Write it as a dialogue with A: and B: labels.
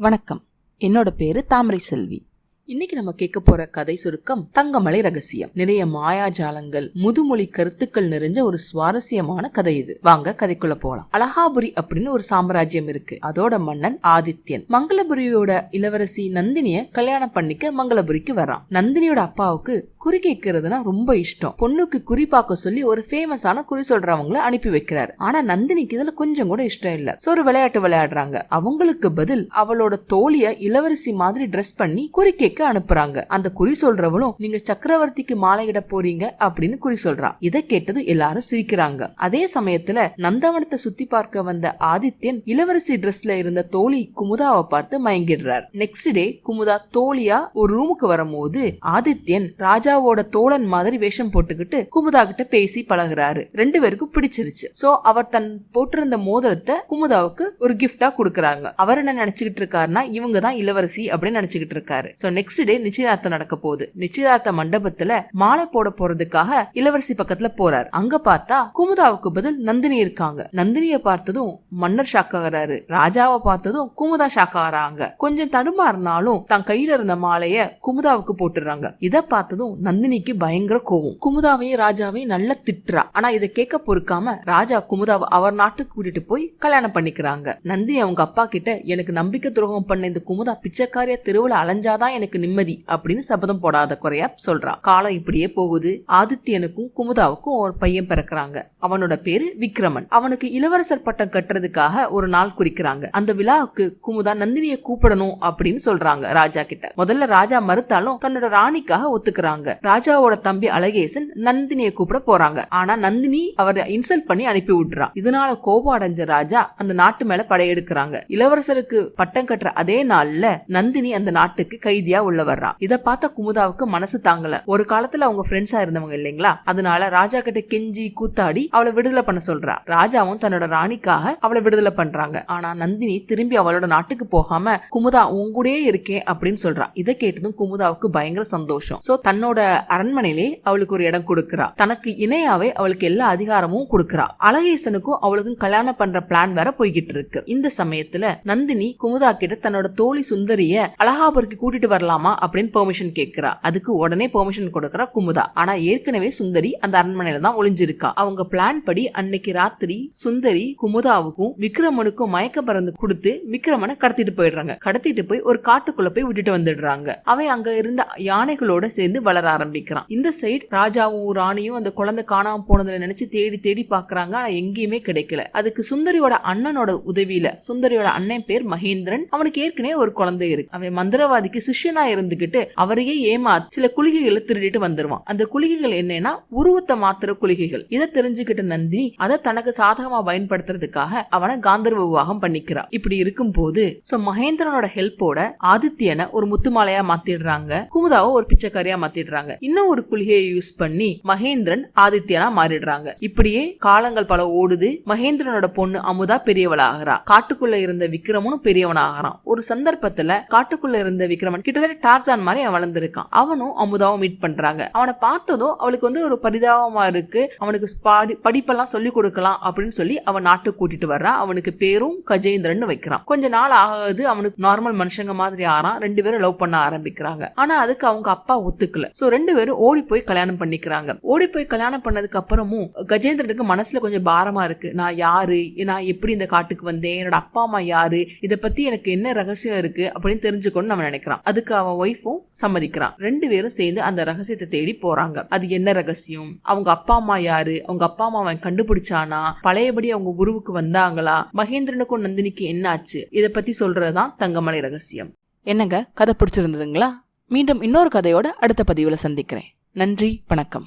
A: வணக்கம். என்னோட பேரு தாமரை செல்வி. இன்னைக்கு நம்ம கேட்க போற கதை சுருக்கம் தங்கமலை ரகசியம். நிறைய மாயாஜாலங்கள் முதுமொழி கருத்துக்கள் நிறைஞ்ச ஒரு சுவாரஸ்யமான கதை இது. வாங்க கதைக்குள்ள போலாம். அலகாபுரி அப்படின்னு ஒரு சாம்ராஜ்யம் இருக்கு. அதோட மன்னன் ஆதித்யன். மங்களபுரியோட இளவரசி நந்தினிய கல்யாணம் பண்ணிக்க மங்களபுரிக்கு வரான் நந்தினியோட அப்பாவுக்கு குறி கேட்கறதுனா ரொம்ப இஷ்டம். பொண்ணுக்கு குறி பார்க்க சொல்லி ஒரு ஃபேமஸான குறி சொல்றவங்கள அனுப்பி வைக்கிறாரு. ஆனா நந்தினிக்கு இதுல கொஞ்சம் கூட இஷ்டம் இல்ல. சோ ஒரு விளையாட்டு விளையாடுறாங்க. அவங்களுக்கு பதில் அவளோட தோழிய இளவரசி மாதிரி ட்ரெஸ் பண்ணி குறி கேட்க அனுப்புறாங்க. அந்த குறி சொல்றவளும் நீங்க சக்கரவர்த்திக்கு மாலையிட போறீங்க அப்படின்னு குறி சொல்றா. இதை கேட்டது எல்லாரும் சிரிக்கிறாங்க. அதே சமயத்துல நந்தவனத்தை சுத்தி பார்க்க வந்த ஆதித்யன் இளவரசி ட்ரெஸ்ல இருந்த தோழி குமுதாவை பார்த்து மயங்கிடுறார். நெக்ஸ்ட் டே குமுதா தோழியா ஒரு ரூமுக்கு வரும்போது ஆதித்யன் ராஜாவோட தோழன் மாதிரி வேஷம் போட்டுக்கிட்டு குமுதா கிட்ட பேசி பழகுறாரு. ரெண்டு பேருக்கும் பிடிச்சிருச்சு. சோ அவர் தன் போட்டிருந்த மோதிரத்தை குமுதாவுக்கு ஒரு கிஃப்டா கொடுக்கறாங்க. அவர் என்ன நினைச்சுக்கிட்டு இருக்காருன்னா இவங்க தான் இளவரசி அப்படின்னு நினைச்சுக்கிட்டு இருக்காரு. சோ நெக்ஸ்ட் நெக்ஸ்ட் டே நிச்சயதார்த்தம் நடக்க போகுது. நிச்சயதார்த்த மண்டபத்துல மாலை போட போறதுக்காக இளவரசி பக்கத்துல போறாரு. அங்க பார்த்தா குமுதாவுக்கு பதில் நந்தினி இருக்காங்க. நந்தினிய பார்த்ததும் மன்னர் ஷாக் ஆகிறாரு ராஜாவை பார்த்ததும் குமுதா ஷாக் ஆகுறாங்க கொஞ்சம் தடுமாறினாலும் தன் கையில இருந்த மாலைய குமுதாவுக்கு போட்டுறாங்க இத பார்த்ததும் நந்தினிக்கு பயங்கர கோவம். குமுதாவையும் ராஜாவையும் நல்லா திட்டுறா. ஆனா இதை கேட்க பொறுக்காம ராஜா குமுதாவை அவர் நாட்டுக்கு கூட்டிட்டு போய் கல்யாணம் பண்ணிக்கிறாங்க. நந்தினி அவங்க அப்பா கிட்ட எனக்கு நம்பிக்கை துரோகம் பண்ண இந்த குமுதா பிச்சைக்காரிய தெருவுல அலைஞ்சாதான் எனக்கு நிம்மதி அப்படின்னு சபதம் போடாத குறையா சொல்றா. காலம் இப்படியே போகுது. ஆதித்யனுக்கும் குமுதாவுக்கும் ஒரு பையன் பிறக்கிறாங்க. அவனோட பேரு விக்ரமன். அவனுக்கு இளவரசர் பட்டம் கட்டுறதுக்காக ஒரு நாள் குறிக்கிறாங்க. அந்த விழாவுக்கு குமுதா நந்தினிய கூப்பிடணும் அப்படின்னு சொல்றாங்க ராஜா கிட்ட. முதல்ல ராஜா மறுத்தாலும் தன்னோட ராணிக்காக ஒத்துக்கிறாங்க. ராஜாவோட தம்பி அழகேசன் நந்தினிய கூப்பிட போறாங்க. ஆனா நந்தினி அவரை இன்சல்ட் பண்ணி அனுப்பி விட்டுறான் இதனால கோபம் அடைஞ்ச ராஜா அந்த நாட்டு மேல படையெடுக்கிறாங்க. இளவரசருக்கு பட்டம் கட்டுற அதே நாள்ல நந்தினி அந்த நாட்டுக்கு கைதியா உள்ள வர்றா இத பார்த்த குமுதாவுக்கு மனசு தாங்கல. ஒரு காலத்துல அவங்க ஃப்ரெண்ட்ஸா இருந்தவங்க இல்லைங்களா? அதனால ராஜா கிட்ட கெஞ்சி கூத்தாடி அவளை விடுதலை பண்ண சொல்றா. ராஜாவும் தன்னோட ராணிக்காக அவளை விடுதலை பண்றாங்க. ஆனா நந்தினி திரும்பி அவளோட நாட்டுக்கு போகாம குமுதா உன் கூடயே இருக்கேன் அப்படின்னு சொல்றா. இதை கேட்டதும் குமுதாவுக்கு பயங்கர சந்தோஷம். சோ தன்னோட அரண்மனையிலே அவளுக்கு ஒரு இடம் கொடுக்கறா. தனக்கு இணையாவே அவளுக்கு எல்லா அதிகாரமும் கொடுக்கறா. அழகேசனுக்கும் அவளுக்கும் கல்யாணம் பண்ற பிளான் வேற போய்கிட்டு இருக்கு. இந்த சமயத்துல நந்தினி குமுதா கிட்ட தன்னோட தோழி சுந்தரிய அலகாபுரிக்கு கூட்டிட்டு வரலாம் அப்படின்னு பெர்மிஷன் கேட்கிறா. அதுக்கு உடனே பெர்மிஷன் கொடுக்கறா குமுதா. ஆனா ஏற்கனவே சுந்தரி அந்த அரண்மனையில தான் ஒளிஞ்சிருக்கா. அவங்க பிளான் படி அன்னைக்கு ராத்திரி சுந்தரி குமுதாவுக்கும் விக்ரமனுக்கும் மயக்க பறந்து கொடுத்து விக்ரமனை கடத்திட்டு போயிடுறாங்க. கடத்திட்டு போய் ஒரு காட்டுக்குள்ள போய் விட்டுட்டு வந்துடுறாங்க. அவன் அங்க இருந்த யானைகளோட சேர்ந்து வளர ஆரம்பிக்கிறான். இந்த சைடு ராஜாவும் ராணியும் அந்த குழந்தை காணாம போனதுல நினைச்சு தேடி தேடி பாக்குறாங்க. ஆனா எங்கேயுமே கிடைக்கல. அதுக்கு சுந்தரியோட அண்ணனோட உதவியில சுந்தரியோட அண்ணன் பேர் மகேந்திரன். அவனுக்கு ஏற்கனவே ஒரு குழந்தை இருக்கு. அவன் மந்திரவாதிக்கு சிஷ்யன் இருந்துகிட்டு அவரையே ஏமா சில குளிகைகளை திருடிட்டு வந்துருவான். அந்த குளிகைகள் என்னன்னா உருவத்தை மாத்திர குளிகைகள். இதை தெரிஞ்சுக்கிட்ட நந்தினி அதை தனக்கு சாதகமா பயன்படுத்துறதுக்காக அவனை காந்தர்வ விவாகம் பண்ணிக்கிறா. இப்படி இருக்கும் போது சோ மகேந்திரனோட ஹெல்ப்போட ஆதித்யனை ஒரு முத்துமாலையா மாத்திடுறாங்க. குமுதாவை ஒரு பிச்சைக்காரியா மாத்திடுறாங்க. இன்னும் ஒரு குளிகையை யூஸ் பண்ணி மகேந்திரன் ஆதித்யனா மாறிடுறாங்க. இப்படியே காலங்கள் பல ஓடுது. மகேந்திரனோட பொண்ணு அமுதா பெரியவளாகிறா. காட்டுக்குள்ள இருந்த விக்ரமனும் பெரியவனாகிறான். ஒரு சந்தர்ப்பத்துல காட்டுக்குள்ள இருந்த விக்ரமன் கிட்டத்தட்ட டார்சான் மாதிரி அவன் வளர்ந்துருக்கான். அவனும் அமுதாவும் மீட் பண்றாங்க. அவனை பார்த்ததும் அவளுக்கு வந்து ஒரு பரிதாபமா இருக்கு. அவனுக்கு படிப்பெல்லாம் சொல்லி கொடுக்கலாம் அப்படின்னு சொல்லி அவன் நாட்டுக்கு கூட்டிட்டு வர்றான் அவனுக்கு பேரும் கஜேந்திரன் வைக்கிறான். கொஞ்ச நாள் ஆகுது அவனுக்கு நார்மல் மனுஷங்க மாதிரி ஆறான். ரெண்டு பேரும் லவ் பண்ண ஆரம்பிக்கிறாங்க. ஆனா அதுக்கு அவங்க அப்பா ஒத்துக்கல. சோ ரெண்டு பேரும் ஓடி போய் கல்யாணம் பண்ணிக்கிறாங்க. ஓடி போய் கல்யாணம் பண்ணதுக்கு அப்புறமும் கஜேந்திரனுக்கு மனசுல கொஞ்சம் பாரமா இருக்கு. நான் யாரு? நான் எப்படி இந்த காட்டுக்கு வந்தேன்? என்னோட அப்பா அம்மா யாரு? இதை பத்தி எனக்கு என்ன ரகசியம் இருக்கு அப்படின்னு தெரிஞ்சுக்கணும்னு அவன் நினைக்கிறான். அதுக்கு அவன் ஒய்ஃபும் சம்மதிக்கிறான். ரெண்டு பேரும் சேர்ந்து அந்த ரகசியத்தை தேடி போறாங்க. அது என்ன ரகசியம்? அவங்க அப்பா அம்மா யாரு? அவங்க அப்பா அம்மா அவன் கண்டுபிடிச்சானா? பழையபடி அவங்க குருவுக்கு வந்தாங்களா? மகேந்திரனுக்கும் நந்தினிக்கு என்ன ஆச்சு இத பத்தி சொல்றதுதான் தங்கமலை ரகசியம். என்னங்க? கதை பிடிச்சிருந்ததுங்களா? மீண்டும் இன்னொரு கதையோட அடுத்த பதிவுல சந்திக்கிறேன். நன்றி வணக்கம்.